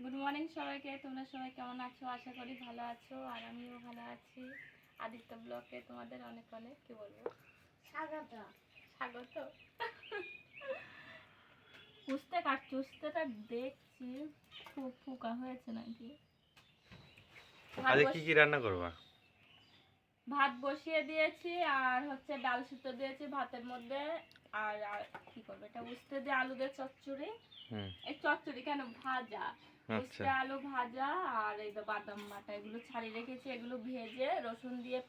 Good morning সবাইকে তোমরা সবাই কেমন আছো? আশা করি ভালো আছো আর আমিও ভালো আছি। আদিত্য ব্লকে তোমাদের অনেক অনেক কি বলব? স্বাগত। স্বাগত। উস্তে কাটছি উস্তেটা দেখছি খুব ফুকা হয়েছে নাকি? ভাত আজকে কি কি রান্না করবা? ভাত বসিয়ে দিয়েছি আর হচ্ছে ডাল সিদ্ধ দিয়েছি ভাতের মধ্যে আর আর কি করব? এটা উস্তে দিয়ে আলু দিয়ে চচ্চড়ি। হুম। এই চচ্চড়ি কেন? ভাজা। উস্তে আলু ভাজা আর এই তো বাদাম বাটা এগুলো ছাড়িয়ে রেখেছি। এগুলো ভেজে রসুন দিয়ে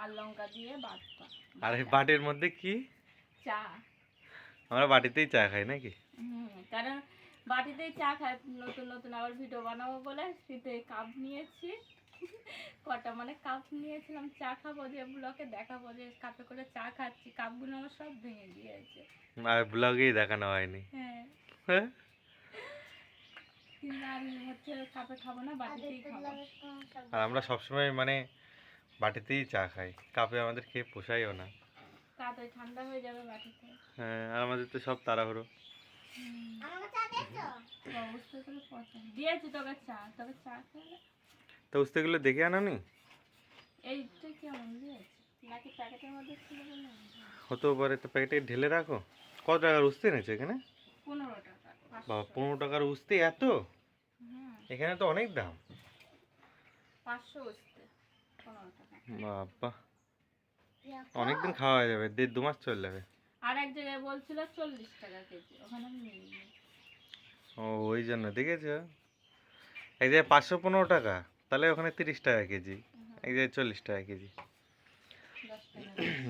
আর লঙ্কা দিয়ে বাটটা আর এই বাটির মধ্যে কি? চা। আমরা বাটিতেই চা খাই নাকি? হুম কারণ বাটিতেই চা খাই। নতুন নতুন আবার ভিডিও বানাবো বলে শীতে কাপ নিয়েছি। কটা মানে কাপ নিয়েছিলাম। চা খাব যে ব্লকে দেখাবো যে কাপে করে চা খাচ্ছি। কাপগুলো আমার সব ভেঙে দিয়েছে আর ব্লগেই দেখানো হয়নি। হ্যাঁ হ্যাঁ কিন্তু আমি হচ্ছে কাপে খাব না বাটিতেই খাব আর আমরা সবসময় মানে বাটিতেই চা খাই কাপে আমাদের খেয়ে পোষাইও না। ঠান্ডা হয়ে যাবে বাটিতে। হ্যাঁ আর আমাদের তো সব তাড়াহুড়ো। হুম। আমাকে চা দিয়েছ অবস্থা করে পচা দিয়েছি তোকে চা তবে চা খেলে তো উস্তেগুলো দেখে আনো নি এইটা কেমন দিয়েছে নাকি প্যাকেটের মধ্যে ছিল বলে? হতেও পারে তো প্যাকেটে ঢেলে রাখো। কত টাকার উস্তে এনেছে এখানে? পনেরো টাকা। বাবা পনেরো টাকার উস্তে এত? এখানে তো অনেক দাম। পাঁচশো টাকা। বাবা অনেকদিন খাওয়া হয়ে যাবে দেড় দু মাস চলে যাবে। আর এক জায়গায় বলছিল চল্লিশ টাকা কেজি ওখানে আমি ও ওই জন্য দেখেছ? এক জায়গায় পাঁচশো পনেরো টাকা তাহলে ওখানে তিরিশ টাকা কেজি। এক জায়গায় চল্লিশ টাকা কেজি।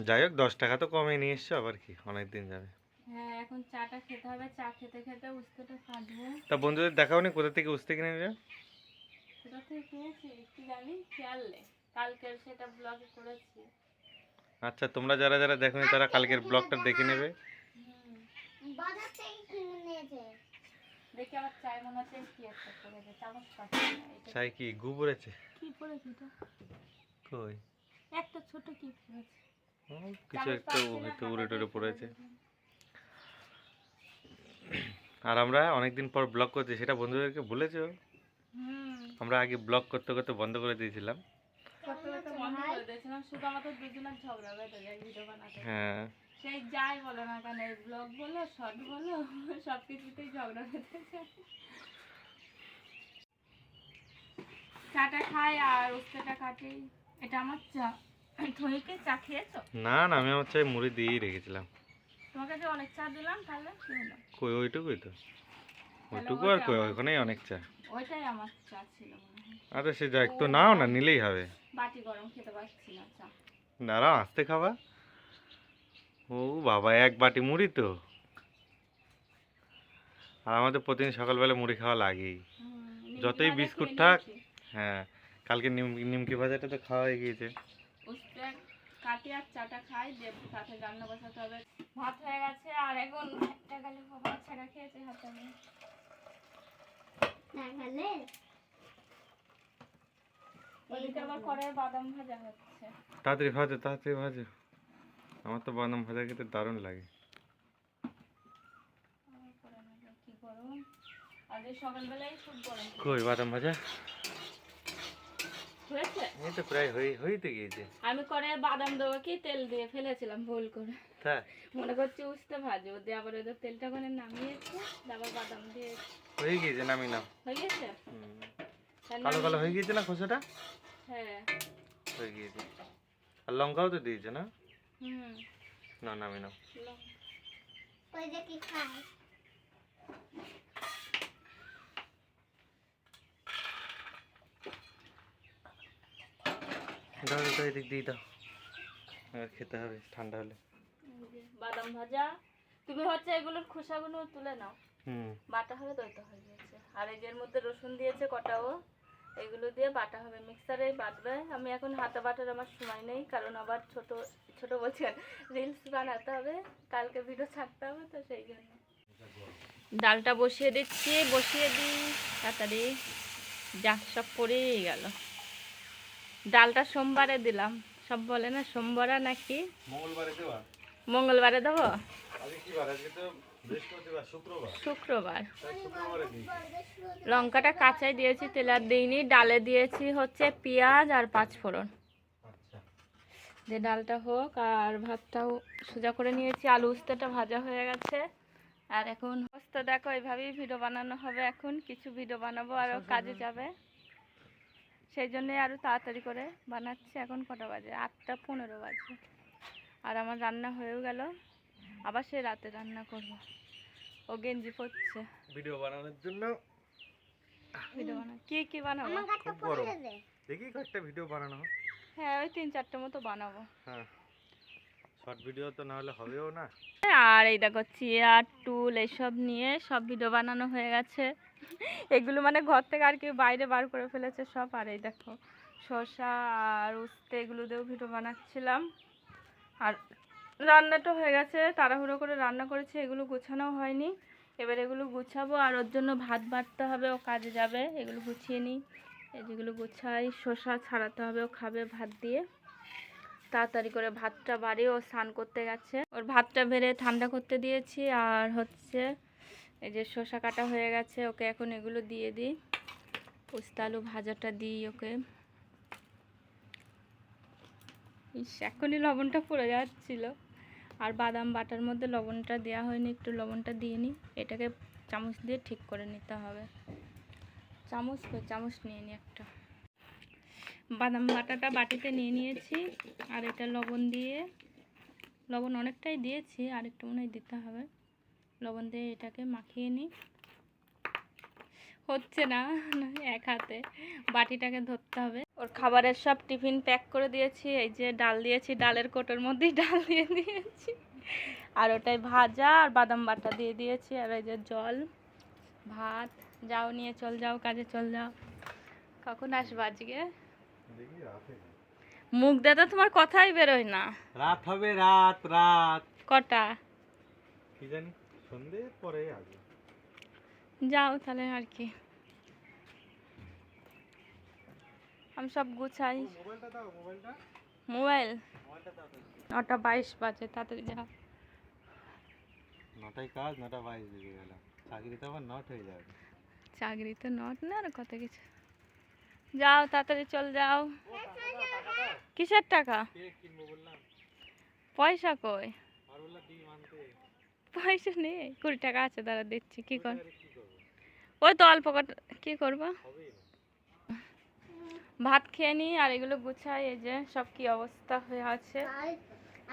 যাই হোক দশ টাকা তো কমে নিয়ে এসছো আবার কি? অনেক দিন যাবে। এখন চাটা খেতে হবে চা খেতে খেতে উস্তেটা কাটবো তা বন্ধুদের দেখাও নি কোথা থেকে উস্তে কিনে নিয়ে কোথা থেকে কিনেছি? কি জানি খেয়াল। নেই কালকে সেটা ব্লগে করেছি। আচ্ছা তোমরা যারা যারা দেখোনি তারা কালকের ব্লগটা দেখে নেবে। বাজার থেকে কিনে নিয়েছে দেখি আমার চায় মনে হচ্ছে কি একটা করেছে চামচ পাচ্ছি চাই কি? গু পড়েছে? কি পড়েছে এটা? কই? একটা ছোট কি পড়েছে? কিছু একটা হয়তো উড়ে টুড়ে পড়েছে। আর আমরা অনেকদিন পর ব্লগ করছি সেটা বন্ধুদেরকে বলেছ? আমরা আগে ব্লগ করতে করতে বন্ধ করে দিয়েছিলাম। হ্যাঁ সেই যাই বলো না কেন ব্লগ বলো শর্ট বলো সব কিছুতেই ঝগড়া চাটা খাই আর উস্তেটা কাটি। এটা আমার চা। থইকে চা খেয়েছো? না না আমি আমার চাই মুড়ি দিয়েই রেখেছিলাম। তোমাকে যে অনেক চা দিলাম তাহলে কি হলো? কই ওইটুকুই তো। ওইটুকু আর কই ওখানেই অনেক চা। ওইটাই আমার চা ছিল আরে সে যা একটু নাও না নিলেই হবে। বাটি গরম খেতে পারছি না চা। দাঁড়াও আসতে খাবা। ও বাবা এক বাটি মুড়ি তো। আর আমাদের প্রতিদিন সকালবেলা মুড়ি খাওয়া লাগেই। যতই বিস্কুট থাক। হ্যাঁ কালকে নিম নিমকি ভাজাটা তো খাওয়া হয়ে গিয়েছে কাটি আর চাটা খাই যে সাথে রান্না বসাতে হবে। ভাত হয়ে গেছে আর এখন একটা গেলে বাবা ছেড়া খেয়েছে হাতে নিয়ে। না খেলে? ওদিকে আবার করে বাদাম ভাজা হচ্ছে। তাড়াতাড়ি ভাজো তাড়াতাড়ি ভাজো। আমার তো বাদাম ভাজা খেতে দারুণ লাগে। কি গরম। আগে সকালবেলায় খুব গরম। কই বাদাম ভাজা? হয়েছে? এই তো প্রায় হয়ে হইতে গিয়েছে। আমি করে বাদাম দেবো কি তেল দিয়ে ফেলেছিলাম ভুল করে। তাই মনে করছি উস্তে ভাজবো দিয়ে আবার ওদের তেলটা ওখানে নামিয়েছে আবার বাদাম দিয়ে হয়ে গিয়েছে নামি নাও হয়ে গেছে? হুম। কালো কালো হয়ে গিয়েছে না খোসাটা? হ্যাঁ। হয়ে গিয়েছে। আর লঙ্কাও তো দিয়েছে না? হুম। না নামি নাও লং- ওই যে কি খায়? দাও দাও এদিক দিয়ে দাও। আর খেতে হবে ঠান্ডা হলে। বাদাম ভাজা। তুমি হচ্ছে এগুলোর খোসাগুলো তুলে নাও। হুম। বাটা হবে দইটা হয়ে গেছে। আর এই এর মধ্যে রসুন দিয়েছে কটাও এগুলো দিয়ে বাটা হবে। মিক্সারে বাটবে আমি এখন হাতে বাটার আমার সময় নেই কারণ আবার ছোট ছোট বলছেন রিলস বানাতে হবে। কালকে ভিডিও ছাড়তে হবে তো সেই জন্য। ডালটা বসিয়ে দিচ্ছি বসিয়ে দিই। তাড়াতাড়ি। যা সব পড়েই গেল। ডালটা সোমবারে দিলাম। সব বলে না সোমবারে নাকি? মঙ্গলবারে দেওয়া মঙ্গলবারে দেবো? শুক্রবার। লঙ্কাটা কাঁচাই দিয়েছি তেল আর দিইনি। ডালে দিয়েছি হচ্ছে পেঁয়াজ আর পাঁচ ফোড়ন। আচ্ছা। যে ডালটা হোক আর ভাতটাও সোজা করে নিয়েছি। আলু উস্তাটা ভাজা হয়ে গেছে। আর এখন হস্ত দেখো এইভাবেই ভিডিও বানানো হবে। এখন কিছু ভিডিও বানাবো আরও কাজে যাবে। সেই জন্যে আরও তাড়াতাড়ি করে বানাচ্ছি এখন কটা বাজে? আটটা পনেরো বাজে। আর আমার রান্না হয়েও গেল। আবার সে রাতে রান্না করব। ও গেঞ্জি পড়ছে ভিডিও বানানোর জন্য। ভিডিও বানা কি কি বানাবো। দেখি কয়েকটা ভিডিও বানানো হ্যাঁ ওই তিন চারটে মতো বানাবো। হ্যাঁ। শর্ট ভিডিও তো না হলে হবেও না। আর এই দেখো চেয়ার টুল এসব নিয়ে সব ভিডিও বানানো হয়ে গেছে। এগুলো মানে ঘর থেকে আর কি বাইরে বার করে ফেলেছে সব। আর এই দেখো, শসা আর উস্তে এগুলো দিয়েও ভিডিও বানাচ্ছিলাম। আর রান্নাটা হয়ে গেছে, তাড়াহুড়ো করে রান্না করেছি, এগুলো গুছানো হয়নি। এবার এগুলো গুছাবো, আর ওর জন্য ভাত বাড়তে হবে, ও কাজে যাবে। এগুলো গুছিয়ে নিই। এই যেগুলো গুছাই, শসা ছাড়াতে হবে, ও খাবে ভাত দিয়ে। তাড়াতাড়ি করে ভাতটা বাড়ি ও স্নান করতে গেছে। ওর ভাতটা বেড়ে ঠান্ডা করতে দিয়েছি, আর হচ্ছে এই যে শসা কাটা হয়ে গেছে, ওকে এখন এগুলো দিয়ে দিই। উস্তা আলু ভাজাটা দিই ওকে। ইস, এখনই লবণটা পড়ে যাচ্ছিল। আর বাদাম বাটার মধ্যে লবণটা দেওয়া হয়নি, একটু লবণটা দিয়ে নিই। এটাকে চামচ দিয়ে ঠিক করে নিতে হবে। চামচ? চামচ নিয়ে নিই একটা। বাদাম বাটাটা বাটিতে নিয়ে নিয়েছি, আর এটা লবণ দিয়ে। লবণ অনেকটাই দিয়েছি, আর একটু মনে হয় দিতে হবে। লবণ দিয়ে এটাকে মাখিয়ে নিই। হচ্ছে না এক হাতে। বাটিটাকে ধরতে হবে। ওর খাবারের সব টিফিন প্যাক করে দিয়েছি। এই যে ডাল দিয়েছি ডালের কোটোর মধ্যেই ডাল দিয়ে দিয়েছি। আর ওটাই ভাজা আর বাদাম বাটা দিয়ে দিয়েছি। আর এই যে জল ভাত যাও নিয়ে চল যাও কাজে চল যাও। কখন আসব আজকে? মুখ তো তোমার কথাই বেরোয় না। রাত হবে রাত রাত। কটা? কি জানি? সন্ধে পরে আসবে যাও তাহলে আর কি। আমি সব গুছাই। মোবাইলটা দাও মোবাইলটা। মোবাইল? নটা বাইশ বাজে তাড়াতাড়ি যাও। নটায় কাজ নটা বাইশ বেজে গেল। চাকরি তো আবার নট হয়ে যাবে। চাকরি তো নট না আর কত কিছু। যাও তাড়াতাড়ি চল যাও। কিসের টাকা? পয়সা কই? পয়সা নেই কুড়ি টাকা আছে দাঁড়া দিচ্ছি কি কর? ওই তো অল্প কি করবা? ভাত খেয়ে নিই আর এগুলো গুছাই এই যে সব কি অবস্থা হয়ে আছে।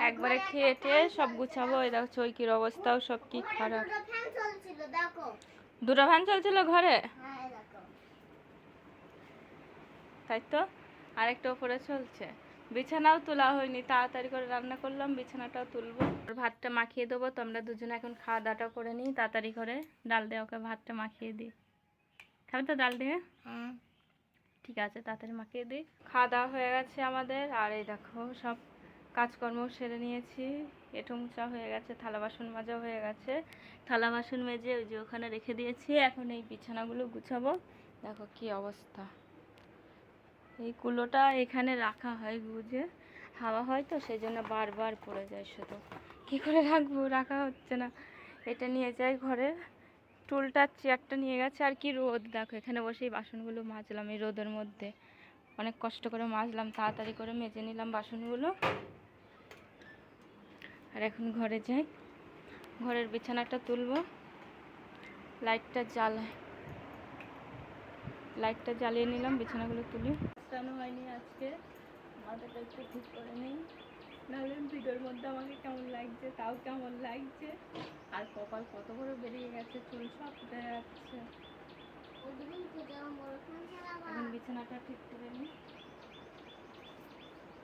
একবারে খেয়ে টেয়ে সব গুছাবো এই দেখো চৈকির অবস্থাও সব কি খারাপ। দুটো ভ্যান চলছিল ঘরে? তাই তো আরেকটা ওপরে চলছে। বিছানাও তোলা হয়নি তাড়াতাড়ি করে রান্না করলাম বিছানাটাও তুলবো। আর ভাতটা মাখিয়ে দেবো তোমরা দুজনে এখন খাওয়া দাওয়াটা করে নিই তাড়াতাড়ি করে ডাল দিয়ে ওকে ভাতটা মাখিয়ে দিই। খাবে তো ডাল দিয়ে? ঠিক আছে তাড়াতাড়ি মাখিয়ে দিই। খাওয়া দাওয়া হয়ে গেছে আমাদের আর এই দেখো সব কাজকর্ম সেরে নিয়েছি। এঁটো মোছা হয়ে গেছে থালা বাসন মাজা হয়ে গেছে। থালা বাসন মেজে ওই যে ওখানে রেখে দিয়েছি এখন এই বিছানাগুলো গুছাবো। দেখো কি অবস্থা। এই কুলোটা এখানে রাখা হয় গুজে। হাওয়া হয় তো সেই জন্য বারবার পড়ে যায় শুধু। কী করে রাখব? রাখা হচ্ছে না। এটা নিয়ে যাই ঘরে। টুলটা, চেয়ারটা নিয়ে গেছে। আর কি রোদ, দেখো, এখানে বসেই বাসনগুলো মাজলাম এই রোদের মধ্যে। অনেক কষ্ট করে মাজলাম, তাড়াতাড়ি করে মেজে নিলাম বাসনগুলো। আর এখন ঘরে যাই। ঘরের বিছানাটা তুলবো। লাইটটা জ্বালায় লাইটটা জ্বালিয়ে নিলাম, বিছানাগুলো তুলি। টানো হয়নি আজকে। মাথাটা একটু ঠিক করে নিই। নাহলে ভিডিওর মধ্যে আমাকে কেমন লাগছে, তাও কেমন লাগছে? আর কপাল কত বড় বেরিয়ে গেছে, চুল সব ফুটে যাচ্ছে। এখন বিছানাটা ঠিক করে নিই।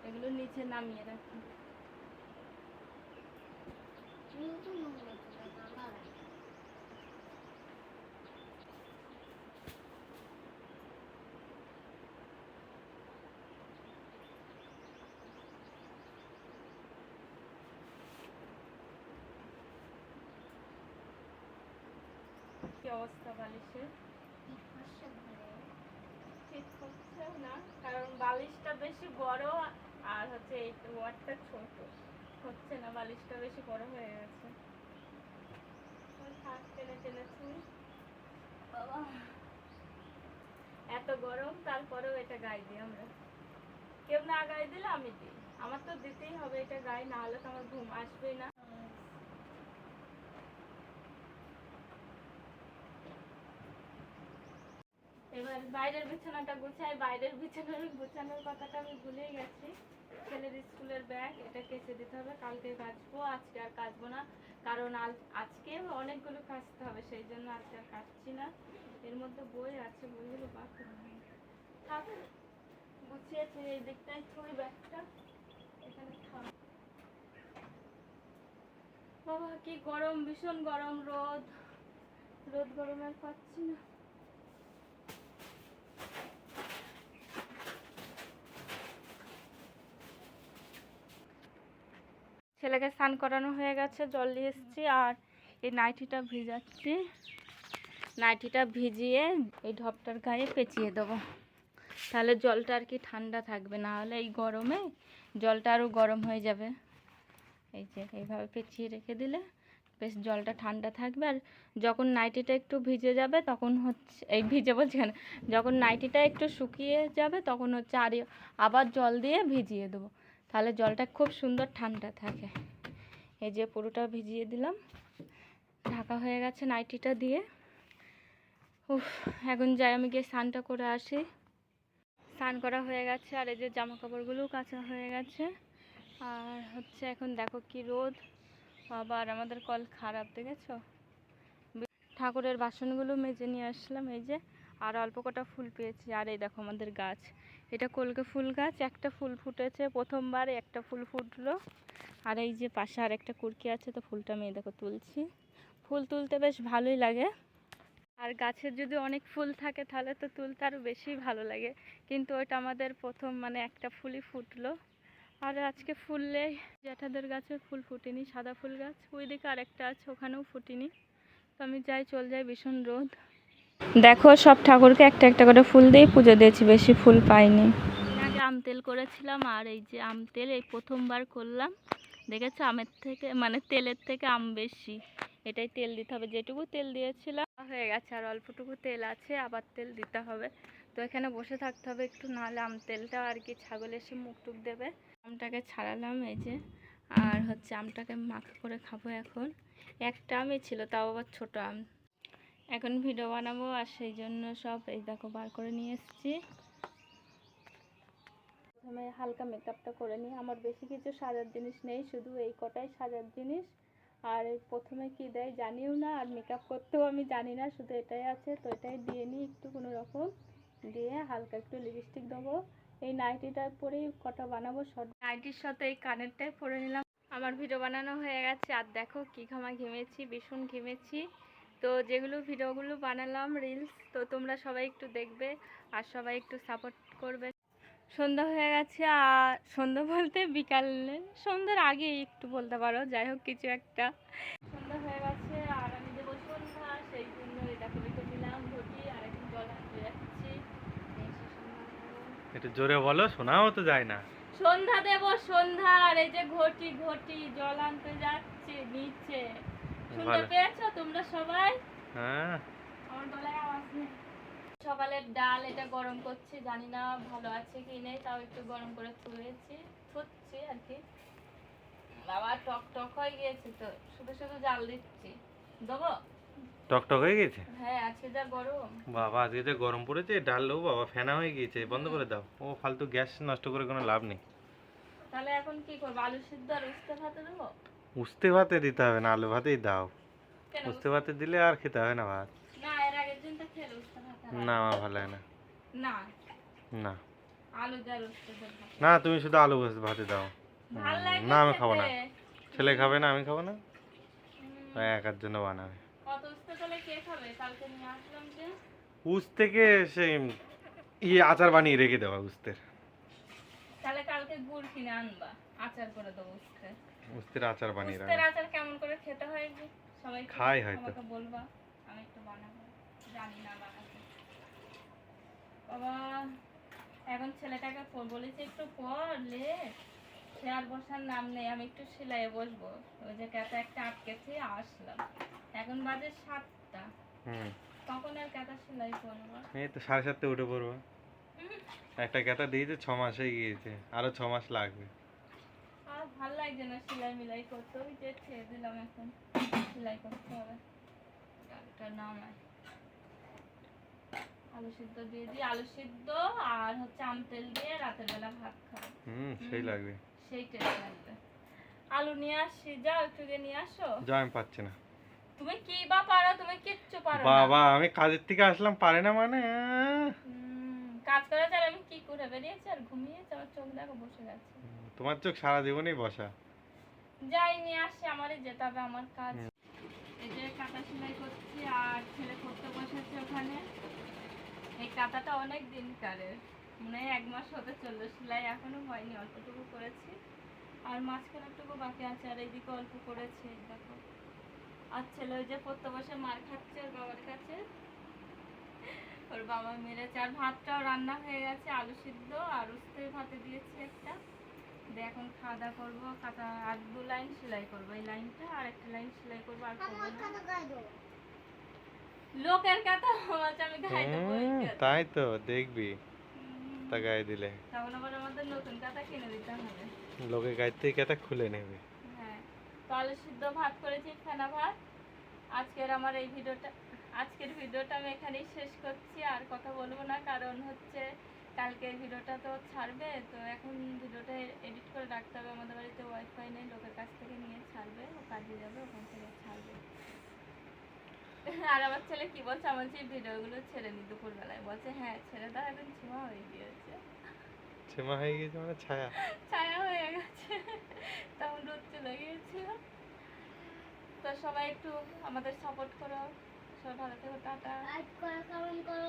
এগুলো নিচে নামিয়ে রাখি কিন্তু নোংরা ছিল বাবা কি অবস্থা বালিশের? ঠিক হচ্ছে না কারণ বালিশটা বেশি বড় আর হচ্ছে এই ওয়ার্ডটা ছোট। হচ্ছে না বালিশটা বেশি বড় হয়ে গেছে। হাত টেনে টেনেছি। বাবা। এত গরম তারপরেও এটা গায়ে দিই আমরা। কেউ না গায়ে দিলে আমি দিই। আমার তো দিতেই হবে এটা গায়ে না হলে তো আমার ঘুম আসবেই না এবার বাইরের বিছানাটা গুছাই, বাইরের বিছানার গুছানোর কথাটা আমি ভুলেই গেছি। ছেলের স্কুলের ব্যাগ, এটা কেচে দিতে হবে, কালকে কাচবো, আজকে আর কাচবো না। কারণ আজ- আজকে অনেকগুলো কাচতে হবে, সেই জন্য আজকে আর কাচছি না। এর মধ্যে বই আছে, বইগুলো বাকি থাক, গুছিয়েছি এই দিকটায় থুই ব্যাগটা। এখানে বাবা, কি গরম, ভীষণ গরম রোদ। রোদ গরম পাচ্ছি না। ছেলেকে স্নান করানো হয়ে গেছে, জল দিয়ে এসেছি আর এই নাইটিটা ভিজাচ্ছি। নাইটিটা ভিজিয়ে এই ঢপটার গায়ে পেঁচিয়ে দেবো। তাহলে জলটা আর কি ঠান্ডা থাকবে, না হলে এই গরমে জলটা আরও গরম হয়ে যাবে। এই যে, এইভাবে পেঁচিয়ে রেখে দিলে বেশ জলটা ঠান্ডা থাকবে। আর যখন নাইটিটা একটু ভিজে যাবে, তখন হচ্ছে, এই ভিজে বলছি কেন? যখন নাইটিটা একটু শুকিয়ে যাবে, তখন হচ্ছে আর আবার জল দিয়ে ভিজিয়ে দেবো। তাহলে জলটা খুব সুন্দর ঠান্ডা থাকে। এই যে পুরোটা ভিজিয়ে দিলাম। ঢাকা হয়ে গেছে নাইটিটা দিয়ে। উফ, এখন যাই, আমি গিয়ে স্নানটা করে আসি। স্নান করা হয়ে গেছে, আর এই যে জামা কাপড়গুলোও কাঁচা হয়ে গেছে। আর হচ্ছে এখন দেখো কি রোদ। আবার আমাদের কল খারাপ, দেখেছ? ঠাকুরের বাসনগুলো মেজে নিয়ে আসলাম, এই যে। আর অল্প কটা ফুল পেয়েছি। আর এই দেখো আমাদের গাছ। এটা কলকে ফুল গাছ, একটা ফুল ফুটেছে প্রথমবার, একটা ফুল ফুটলো। আর এই যে পাশে আর একটা কুরকি আছে, তো ফুলটা আমি দেখো তুলছি। ফুল তুলতে বেশ ভালোই লাগে। আর গাছের যদি অনেক ফুল থাকে, তাহলে তো তুলতে আরও বেশি ভালো লাগে। কিন্তু ওটা আমাদের প্রথম মানে একটা ফুলই ফুটলো। আর আজকে ফুললে জ্যাঠাদের গাছে ফুল ফুটেনি, সাদা ফুল গাছ। ওইদিকে আরেকটা আছে, ওখানেও ফুটেনি। তো আমি যাই, চল যাই, ভীষণ রোদ। দেখো, সব ঠাকুরকে একটা একটা করে ফুল দিয়ে পুজো দিয়েছি, বেশি ফুল পাইনি। আগে আম তেল করেছিলাম, আর এই যে আম তেল এই প্রথমবার করলাম। দেখেছ, আমের থেকে মানে তেলের থেকে আম বেশি। এটাই তেল দিতে হবে, যেটুকু তেল দিয়েছিলাম। হয়ে গেছে, আর অল্পটুকু তেল আছে, আবার তেল দিতে হবে। তো এখানে বসে থাকতে হবে একটু, নাহলে আম তেলটা আর কি ছাগল এসে মুখ টুক দেবে। আমটাকে ছাড়ালাম এই যে, আর হচ্ছে আমটাকে মাখা করে খাব এখন। একটা আমই ছিল, তাও আবার ছোটো আম। এখন ভিডিও বানাবো আর সেই জন্য সব এই দেখো বার করে নিয়ে এসেছি। প্রথমে হালকা মেকআপটা করে নিই। আমার বেশি কিছু সাজার জিনিস নেই শুধু এই কটাই সাজার জিনিস। আর প্রথমে কি দেয় জানিও না আর মেকআপ করতেও আমি জানি না শুধু এটাই আছে তো এটাই দিয়ে নিই একটু কোনো রকম। দিয়ে হালকা একটু লিপস্টিক দেবো। এই নাইটিটা পরেই কটা বানাবো শর্ট নাইটির সাথে এই কানেরটাই পরে নিলাম। আমার ভিডিও বানানো হয়ে গেছে আর দেখো কী ঘামা ঘেমেছি ভীষণ ঘেমেছি। তো যেগুলো ভিডিওগুলো বানালাম রিলস তো তোমরা সবাই একটু দেখবে আর সবাই একটু সাপোর্ট করবে। সন্ধ্যা হয়ে গেছে আর সন্ধ্যা বলতে বিকালে সন্ধ্যার আগে একটু বলতে পারো যাই হোক কিছু একটা। সন্ধ্যা হয়ে গেছে আর আমি দেবো সন্ধ্যা সেই জন্য এটা রেখে দিলাম ঘটি আর এখন জল আনতে যাচ্ছি। একটু জোরে বলো শোনাও তো যায় না। সন্ধ্যা দেব সন্ধ্যা আর এই যে ঘটি ঘটি জল আনতে যাচ্ছে নিচে। শুনতে পেয়েছ? তোমরা সবাই? হ্যাঁ। আমার গলায় আওয়াজ নেই। সকালের ডাল এটা গরম করছি জানি না ভালো আছে কি নেই তাও একটু গরম করে থুয়েছি থুচ্ছি আর কি। বাবা টক টক হয়ে গিয়েছে তো শুধু শুধু জাল দিচ্ছি। দেবো? টকটক হয়ে গেছে হ্যাঁ আজকে যা গরম। বাবা আজকে যে গরম পড়েছে ডাল ও বাবা ফেনা হয়ে গিয়েছে বন্ধ করে দাও। ও ফালতু গ্যাস নষ্ট করে কোনো লাভ নেই। তাহলে এখন কি করব? আলু সিদ্ধ আর উস্তে ভাতে দেবো? উস্তে ভাতে দিতে হবে না আলু ভাতেই দাও। উস্তে? ভাতে দিলে আর খেতে হবে না ভাত। না আমার ভালো লাগে না। না। না। তুমি শুধু আলু ভাত- দাও। না আমি খাব না। ছেলে খাবে না আমি খাব না? একার জন্য বানাবে। উস থেকে সেই ইয়ে আচার বানিয়ে রেখে দেওয়া উস্তের। তাহলে কালকে গুড় কিনে আনবা। আচার করে দেবো উস্তে। উস্তের আচার বানিয়ে উস্তের আচার কেমন করে খেতে হয় যে? সবাই খায় হয়তো। আমাকে বলবা আমি একটু বানাবো। জানি না বানাতে। বাবা এখন ছেলেটাকে বলেছি একটু পর লে। সে আর বসার নাম নেই আমি একটু সেলাইয়ে বসবো। ওই যে ক্যাটা একটা আটকেছি আসলাম। এখন বাজে সাতটা। হুম। কখন আর কাটা সেলাই করব? এই তো সাড়ে সাতটা উঠে পড়ব। একটা ক্যাতা দিয়েছে ছ মাস হয়ে গিয়েছে। আরও ছ মাস লাগবে। ভালো লাগছে না সেলাই মিলাই করতে? ওই যে ছেড়ে দিলাম এখন। সেলাই করতে হবে। একটা নামাই আলু সিদ্ধ দিয়ে দিই। আলু সিদ্ধ আর হচ্ছে আম তেল দিয়ে রাতের বেলা ভাত খাব। হুম সেই লাগবে। সেই টেস্ট লাগবে। আলু নিয়ে আসছি। যাও একটু গিয়ে নিয়ে আসো। যা আমি পাচ্ছি না। তুমি কি বা পারো? তুমি কিচ্ছু পারো না। বাবা আমি কাজের থেকে আসলাম পারে না মানে? কাজ করে যার আমি কি করে? বেরিয়েছি আর ঘুমিয়েছি আমার চোখ দেখো বসে গেছে। তোমার চোখ সারা জীবনই বসা। যাই নিয়ে আসছি আমারই যেতে হবে আমার কাজ। এই যে কাঁথা সেলাই করছি আর ছেলে করতে বসেছে ওখানে। এই কাঁথাটা অনেক দিনকারের মানে এক মাস হতে চলল সেলাই এখনও হয়নি অল্পটুকু করেছি। আর মাঝখানেরটুকু বাকি আছে আর এইদিকে অল্প করেছি দেখো। আর ছেলে ওই যে পড়তে বসে মার খাচ্ছে ওর বাবার কাছে। ওর বাবা মেরেছে আর ভাতটাও রান্না হয়ে গেছে আলু সিদ্ধ আর উস্তে ভাতে দিয়েছি একটা। দিয়ে এখন খাওয়া দাওয়া করব কাটা আর দু লাইন সেলাই করব। এই লাইনটা আর একটা লাইন সেলাই করব আর করব গায়ে লোকের কথা বলছে আমি গায়ে দেবো হুম, তাই তো দেখবি। তা গায়ে দিলে। তখন আবার আমাদের নতুন কথা কিনে দিতে হবে। লোকে গায়ের থেকে ক্যাতা খুলে নেবে। হ্যাঁ তো আলু সিদ্ধ ভাত করেছি ফেনা ভাত। আজকের আমার এই ভিডিওটা আজকের ভিডিওটা আমি এখানেই শেষ করছি আর কথা বলব না কারণ হচ্ছে কালকে ভিডিওটা তো ছাড়বে তো এখন ভিডিওটা এডিট করে রাখতে হবে। আমাদের বাড়িতে ওয়াইফাই নেই লোকের কাছ থেকে নিয়ে ছাড়বে ও কাজে যাবে ওখান থেকে ছাড়বে। আর আমার ছেলে কি বলছে? আমার যে ভিডিওগুলো ছেড়ে নি দুপুরবেলায়। বলছে হ্যাঁ ছেড়ে দাও এখন ছোঁয়া হয়ে গিয়েছে। ছেমা হয়ে গিয়েছে মানে ছায়া? ছায়া হয়ে গেছে। তখন রোদ চলে গিয়েছিল। তো সবাই একটু আমাদের সাপোর্ট করো। সবাই ভালো থেকো টাটা। লাইক করো কমেন্ট করো